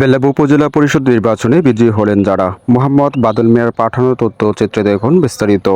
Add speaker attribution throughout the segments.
Speaker 1: বেলাব উপজেলা পরিষদ নির্বাচনে বিজয়ী হলেন যারা। মোহাম্মদ বাদল মিয়ার পাঠানো তথ্য তথ্যচিত্রে দেখুন বিস্তারিত।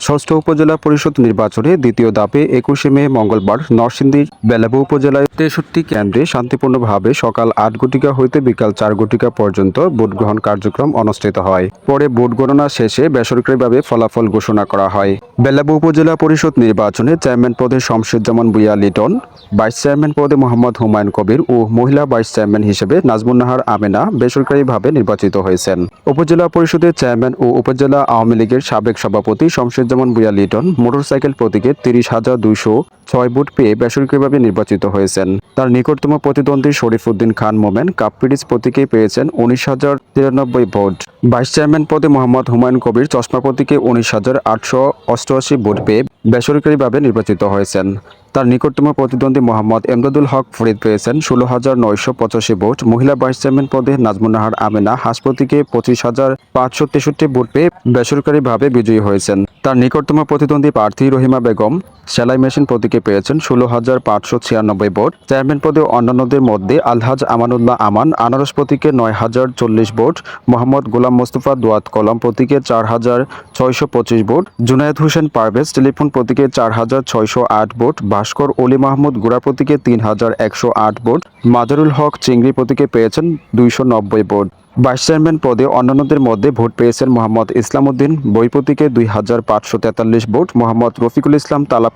Speaker 1: ষষ্ঠ উপজেলা পরিষদ নির্বাচনে দ্বিতীয় ধাপে একুশে মে মঙ্গলবার নরসিংদীর বেলাবু উপজেলায় তেষট্টি কেন্দ্রে শান্তিপূর্ণভাবে সকাল আট ঘটিকা হইতে বিকাল চার ঘটিকা পর্যন্ত ভোট গ্রহণ কার্যক্রম অনুষ্ঠিত হয়। পরে ভোট গণনা শেষে বেসরকারিভাবে ফলাফল ঘোষণা করা হয়। বেলাবু উপজেলা পরিষদ নির্বাচনে চেয়ারম্যান পদে শমশেদজামান বুয়া লিটন, ভাইস চেয়ারম্যান পদে মোহাম্মদ হুমায়ুন কবির ও মহিলা ভাইস চেয়ারম্যান হিসেবে নাজমুন্নাহার আমেনা বেসরকারিভাবে নির্বাচিত হয়েছেন। উপজেলা পরিষদের চেয়ারম্যান ও উপজেলা আওয়ামী লীগের সাবেক সভাপতি শমশেদজামান বুয়া লিটন মোটরসাইকেল প্রতীকে তিরিশ হাজার দুইশো ছয় ভোট পেয়ে বেসরকারিভাবে নির্বাচিত হয়েছেন। তার নিকটতম প্রতিদ্বন্দ্বী শরীফ উদ্দিন খান মোমেন কাপপিরিজ প্রতীকে পেয়েছেন উনিশ হাজার তিরানব্বই ভোট। ভাইস চেয়ারম্যান পদে মোহাম্মদ হুমায়ুন কবির চশমা প্রতীকে উনিশ হাজার আটশো অষ্টআশি ভোট পেয়ে বেসরকারিভাবে নির্বাচিত হয়েছেন। তার নিকটতম প্রতিদ্বন্দ্বী মোহাম্মদ এমদাদুল হক ফরিদ পেয়েছেন ষোলো হাজার নয়শো পঁচাশি ভোট। মহিলা ভাইস চেয়ারম্যান পদে নাজমুন্নাহার আমেনা হাসপতিকে পঁচিশ হাজার পাঁচশো তেষট্টি ভোট পেয়ে বেসরকারিভাবে বিজয়ী হয়েছেন। তার নিকটতম প্রতিদ্বন্দ্বী প্রার্থী রহিমা বেগম সেলাই মেশিন প্রতীকে পেয়েছেন ষোলো হাজার পাঁচশো ছিয়ানব্বই ভোট। চেয়ারম্যান পদে অন্যান্যদের মধ্যে আলহাজ আমানুল্লাহ আমান আনারস প্রতীকে নয় হাজার চল্লিশ ভোট, মোহাম্মদ গোলাম মোস্তফা দোয়াত কলম প্রতীকে চার হাজার ছয়শো পঁচিশ ভোট, জুনায়েদ হোসেন পারভেজ টেলিফোন প্রতীকে চার হাজার ছয়শো আট ভোট ভাস্কর অলি মাহমুদ গুড়াপতিকে তিন হাজার একশো আট ভোট। মাজারুল হক চিংড়িপতিকে পেয়েছেন দুইশো নব্বই ভোট। ভাইস চেয়ারম্যান পদে অন্যান্যদের মধ্যে ভোট পেয়েছেন মোহাম্মদ ইসলামউদ্দিন। বই প্রতীকে দুই হাজার পাঁচশো তেতাল্লিশ ভোট, মোহাম্মদ রফিকুল ইসলাম তালা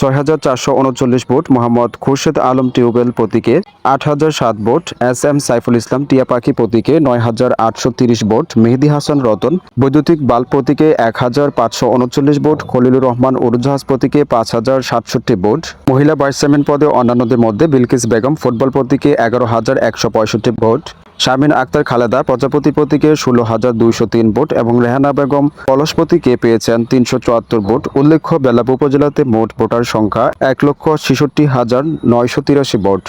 Speaker 1: ছয় হাজার চারশো উনচল্লিশ ভোট, মোহাম্মদ খুরশেদ আলম টিউবেল প্রতীকে আট হাজার সাত vote, S M Saiful Islam টিয়া পাখি প্রতীকে নয় হাজার আটশো তিরিশ ভোট, মেহেদি হাসান রতন বৈদ্যুতিক বাল্ব প্রতীকে এক হাজার পাঁচশো উনচল্লিশ ভোট, খলিলুর রহমান উড়োজাহাজ প্রতীকে পাঁচ হাজার সাতষট্টি ভোট। মহিলা ভাইস চেয়ারম্যান পদে অন্যান্যদের মধ্যে বিলকিস বেগম, ফুটবল প্রতীকে এগারো হাজার একশো পঁয়ষট্টি ভোট শারমিন আক্তার খালেদা প্রজাপতি প্রতীকে ষোলো হাজার দুইশো তিন ভোট এবং রেহানা বেগম পলস পেয়েছেন তিনশো চুয়াত্তর ভোট। উল্লেখ্য বেলাপ উপজেলাতে মোট ভোটার সংখ্যা এক লক্ষ ছেষট্টি হাজার নয়শো তিরাশি ভোট।